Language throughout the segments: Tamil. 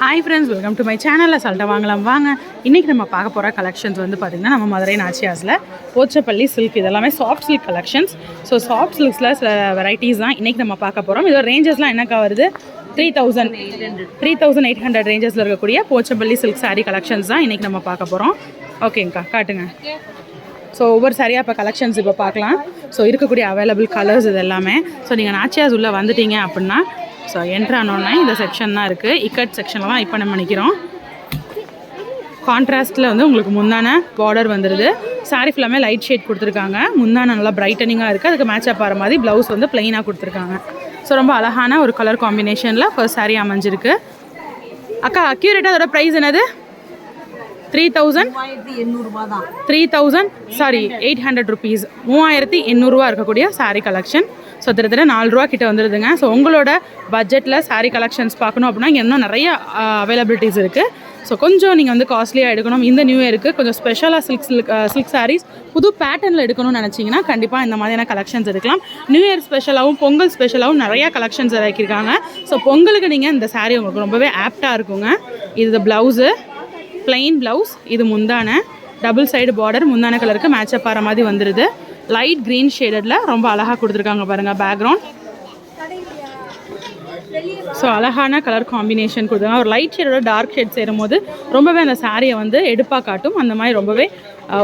Hi friends welcome to my சேனலில் சல்ட்டை வாங்கலாம். வாங்க. இன்றைக்கி நம்ம பார்க்க போகிற கலெக்ஷன்ஸ் வந்து பார்த்திங்கன்னா நம்ம மதுரை நாச்சியாஸில் போச்சப்பள்ளி சில்க் இதெல்லாமே soft silk collections so soft சில்க்ஸில் சில வெரைட்டிஸ் தான் இன்றைக்கி நம்ம பார்க்க போகிறோம் இதோட ரேஞ்சஸ்லாம் என்னக்கா வருது? Three thousand three thousand eight hundred ரேஞ்சஸில் இருக்கக்கூடிய போச்சப்பள்ளி சில்க் saree கலெக்ஷன்ஸ் தான் இன்றைக்கி நம்ம பார்க்க போகிறோம் ஓகேங்க்கா காட்டுங்க. ஸோ ஒவ்வொரு சரியாக இப்போ கலெக்ஷன்ஸ் இப்போ பார்க்கலாம். ஸோ இருக்கக்கூடிய அவைலபிள் கலர்ஸ் இது எல்லாமே ஸோ நீங்கள் நாச்சியாஸ் உள்ளே வந்துட்டீங்க அப்படின்னா ஸோ என்ட்ரு ஆனோடனே இந்த செக்ஷன் தான் இருக்குது இக்கட் செக்ஷனில் தான் இப்போ நம்ம நிற்கிறோம் கான்ட்ராஸ்ட்டில் வந்து உங்களுக்கு முந்தான பார்டர் வந்துடுது saree ஃபுல்லாமே லைட் ஷேட் கொடுத்துருக்காங்க. முந்தான நல்லா பிரைட்டனிங்காக இருக்குது அதுக்கு மேட்சப் ஆகிற மாதிரி ப்ளவுஸ் வந்து ப்ளைனாக கொடுத்துருக்காங்க. ஸோ ரொம்ப அழகான ஒரு கலர் காம்பினேஷனில் ஃபர்ஸ்ட் saree அமைஞ்சிருக்கு. அக்கா அக்யூரேட்டாக அதோட ப்ரைஸ் என்னது? த்ரீ தௌசண்ட் எண்ணூறுபா தான். Three thousand sorry eight hundred rupees மூவாயிரத்தி எண்ணூறுரூவா இருக்கக்கூடிய saree கலெக்ஷன் ஸோ கிட்டத்தட்ட நாலு ரூபா கிட்ட வந்துடுதுங்க ஸோ உங்களோட பட்ஜெட்டில் saree கலெக்ஷன்ஸ் பார்க்கணும் அப்படின்னா இங்கே இன்னும் நிறைய அவைலபிலிட்டிஸ் இருக்குது ஸோ கொஞ்சம் நீங்கள் வந்து காஸ்ட்லியாக எடுக்கணும். இந்த நியூ இயருக்கு கொஞ்சம் ஸ்பெஷலாக சில்க் சில்க் சில்க் sarees புது பேட்டர்னில் எடுக்கணும்னு நினச்சிங்கன்னா கண்டிப்பாக இந்த மாதிரியான கலெக்ஷன்ஸ் எடுக்கலாம். நியூ இயர் ஸ்பெஷலாகவும் பொங்கல் ஸ்பெஷலாகவும் நிறைய கலெக்ஷன்ஸ் இறக்கியிருக்காங்க. ஸோ பொங்கலுக்கு நீங்கள் இந்த saree உங்களுக்கு ரொம்பவே ஆப்டாக இருக்குங்க. இது ப்ளவுஸு பிளெயின் ப்ளவுஸ் இது முந்தான டபுள் சைடு பார்டர் முந்தான கலருக்கு மேட்சப் ஆகிற மாதிரி வந்துடுது லைட் க்ரீன் ஷேடடில் ரொம்ப அழகாக கொடுத்துருக்காங்க பாருங்கள் பேக்ரவுண்ட் ஸோ அழகான கலர் காம்பினேஷன் கொடுத்தாங்க ஒரு லைட் ஷேடோட டார்க் ஷேட் சேரும்போது ரொம்பவே அந்த சாரியை வந்து எடுப்பாக காட்டும். அந்த மாதிரி ரொம்பவே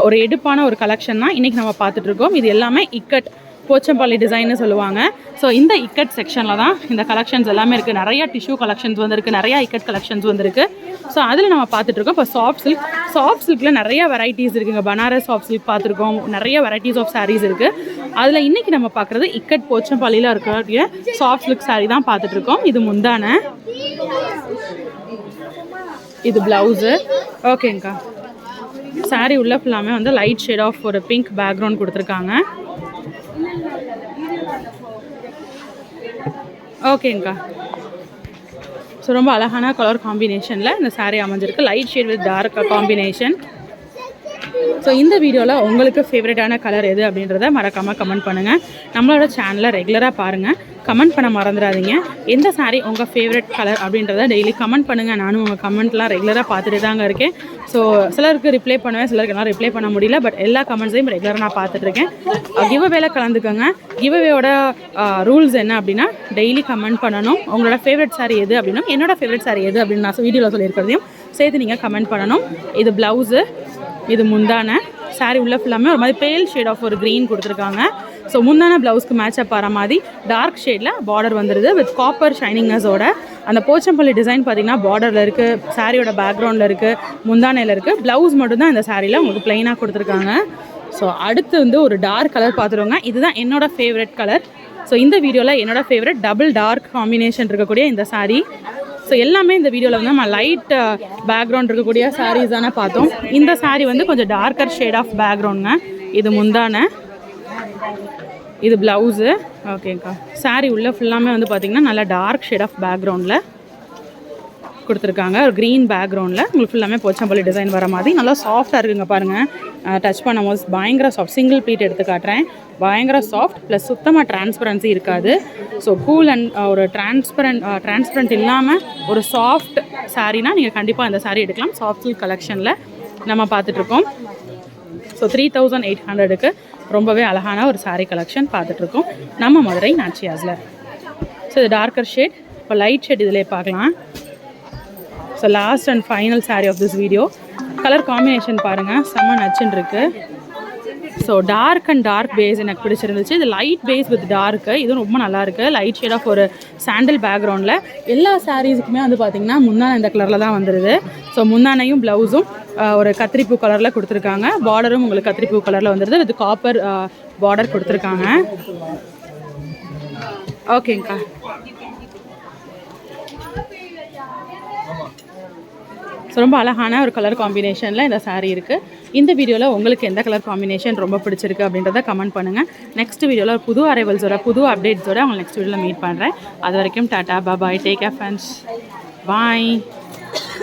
ஒரு எடுப்பான ஒரு கலெக்ஷன் தான் இன்றைக்கி நம்ம பார்த்துட்ருக்கோம் இது எல்லாமே இக்கட் போச்சம்பள்ளி டிசைன்னு சொல்லுவாங்க. ஸோ இந்த இக்கட் செக்ஷனில் தான் இந்த கலெக்ஷன்ஸ் எல்லாமே இருக்குது நிறைய டிஷ்யூ கலெக்ஷன்ஸ் வந்திருக்கு. நிறையா இக்கட் கலெக்ஷன்ஸ் வந்திருக்கு. ஸோ அதில் நம்ம பார்த்துட்ருக்கோம் இப்போ சாஃப்ட் சில்க் சாஃப்ட் சில்கில் நிறைய வெரைட்டிஸ் இருக்குங்க. பனாரஸ் சாஃப்ட் சில்க் பார்த்துருக்கோம். நிறைய வெரைட்டிஸ் ஆஃப் சாரீஸ் இருக்குது அதில் இன்றைக்கி நம்ம பார்க்குறது இக்கட் போச்சம்பள்ளியில் இருக்கக்கூடிய சாஃப்ட் சில்க் சாரீ தான் பார்த்துட்ருக்கோம் இது முந்தான. இது ப்ளவுஸு ஓகேங்க்கா சாரீ உள்ள ஃபுல்லாமே வந்து லைட் ஷேட் ஆஃப் ஒரு பிங்க் பேக்ரவுண்ட் கொடுத்துருக்காங்க. ஓகேங்க்கா ஸோ ரொம்ப அழகான கலர் காம்பினேஷனில் இந்த சாரீ அமைஞ்சிருக்கு. Light shade with dark combination so இந்த வீடியோவில் உங்களுக்கு ஃபேவரட்டான கலர் எது அப்படின்றத மறக்காமல் கமெண்ட் பண்ணுங்கள் நம்மளோட சேனலை ரெகுலராக பாருங்கள் கமெண்ட் பண்ண மறந்துடாதீங்க. எந்த சாரீ உங்கள் ஃபேவரட் கலர் அப்படின்றத டெய்லி கமெண்ட் பண்ணுங்கள் நானும் உங்கள் கமெண்ட்லாம் ரெகுலராக பார்த்துட்டு தாங்க இருக்கேன். ஸோ சிலருக்கு ரிப்ளை பண்ணுவேன் சிலருக்கு எல்லாம் ரிப்ளை பண்ண முடியல. பட் எல்லா கமெண்ட்ஸையும் ரெகுலராக நான் பார்த்துட்ருக்கேன் கிவ் uh, அவேல கலந்துக்கோங்க. கிவ் அவேயோட ரூல்ஸ் என்ன அப்படின்னா டெய்லி கமெண்ட் பண்ணணும். உங்களோட ஃபேவரட் saree எது அப்படின்னா என்னோட ஃபேவரட் சாரீ எது அப்படின்னு நான் வீடியோவில் சொல்லியிருக்கிறதையும் சேர்த்து நீங்கள் கமெண்ட் பண்ணணும். இது ப்ளவுஸு இது முந்தான. Saree உள்ள ஃபுல்லாமே ஒரு மாதிரி பேல் ஷேட் ஆஃப் ஒரு க்ரீன் கொடுத்துருக்காங்க. ஸோ முந்தான ப்ளவுஸ்க்கு மேட்சப் ஆகிற மாதிரி டார்க் ஷேடில் பார்டர் வந்துடுது வித் காப்பர் ஷைனிங்னஸோட அந்த போச்சம்பள்ளி டிசைன் பார்த்தீங்கன்னா பார்டரில் இருக்குது சாரியோட பேக்ரவுண்டில் இருக்குது முந்தானையில் இருக்குது ப்ளவுஸ் மட்டும்தான் இந்த சாரியில் உங்களுக்கு ப்ளைனாக கொடுத்துருக்காங்க. ஸோ அடுத்து வந்து ஒரு டார்க் கலர் பார்த்துருவாங்க இதுதான் என்னோட ஃபேவரட் கலர் ஸோ இந்த வீடியோவில் என்னோட ஃபேவரட் டபுள் டார்க் காம்பினேஷன் இருக்கக்கூடிய இந்த saree. ஸோ எல்லாமே இந்த வீடியோவில் வந்து நம்ம லைட் பேக்ரவுண்ட் uh, இருக்கக்கூடிய சாரீஸ் தானே பார்த்தோம். இந்த சாரீ வந்து கொஞ்சம் டார்க்கர் ஷேட் ஆஃப் பேக்ரவுண்டுங்க இது முந்தான. இது ப்ளவுஸு ஓகேங்க்கா சாரீ உள்ள ஃபுல்லாமே வந்து பார்த்திங்கன்னா நல்லா டார்க் ஷேட் ஆஃப் பேக்ரவுண்டில் கொடுத்துருக்காங்க. ஒரு க்ரீன் பேக்ரவுண்டில் உங்களுக்கு ஃபுல்லாமே போச்சம்பள்ளி டிசைன் வர மாதிரி. நல்லா சாஃப்டாக இருக்குங்க பாருங்கள் டச் பண்ணும்போது பயங்கர சாஃப்ட் சிங்கிள் ப்ளீட் எடுத்து காட்டுறேன். பயங்கர சாஃப்ட் ப்ளஸ் சுத்தமாக டிரான்ஸ்பரன்சி இருக்காது. ஸோ கூல் அண்ட் ஒரு டிரான்ஸ்பரண்ட் டிரான்ஸ்பரண்ட் இல்லாமல் ஒரு சாஃப்ட் சாரீனா நீங்கள் கண்டிப்பாக அந்த சாரீ எடுக்கலாம். சாஃப்ட் சில்க் கலெக்ஷனில் நம்ம பார்த்துட்ருக்கோம். ஸோ த்ரீ தௌசண்ட் எயிட் ஹண்ட்ரடுக்கு ரொம்பவே அழகான ஒரு சாரீ கலெக்ஷன் பார்த்துட்ருக்கோம். நம்ம மதுரை நாச்சியாஸில் ஸோ இது டார்க்கர் ஷேட் இப்போ லைட் ஷேட் இதிலே பார்க்கலாம். So last and final sari of this video colour combination பாருங்கள் செம்ம நச்சுன்னு இருக்கு. So dark and dark base எனக்கு பிடிச்சிருந்துச்சு. இது லைட் பேஸ் வித் டார்க்கு இதுவும் ரொம்ப நல்லாயிருக்கு லைட் ஷேட் ஆஃப் ஒரு சாண்டில் பேக்ரவுண்டில் எல்லா சாரீஸுக்குமே வந்து பார்த்திங்கன்னா முன்னான இந்த கலரில் தான் வந்துடுது ஸோ முந்தானையும் ப்ளவுஸும் ஒரு கத்திரிப்பூ கலரில் கொடுத்துருக்காங்க. பார்டரும் உங்களுக்கு கத்திரிப்பூ கலரில் வந்துடுது வித் காப்பர் பார்டர் கொடுத்துருக்காங்க. ஓகேங்க்கா ஸோ ரொம்ப அழகான ஒரு கலர் காம்பினேஷனில் இந்த சாரீ இருக்குது இந்த வீடியோவில் உங்களுக்கு எந்த கலர் காம்பினேஷன் ரொம்ப பிடிச்சிருக்கு அப்படின்றத கமெண்ட் பண்ணுங்கள் நெக்ஸ்ட் வீடியோவில் புது அரைவல்ஸோட புது அப்டேட்ஸோட அவங்க நெக்ஸ்ட் வீடியோவில் மீட் பண்ணுறேன் அது வரைக்கும் tata bye bye take care friends bye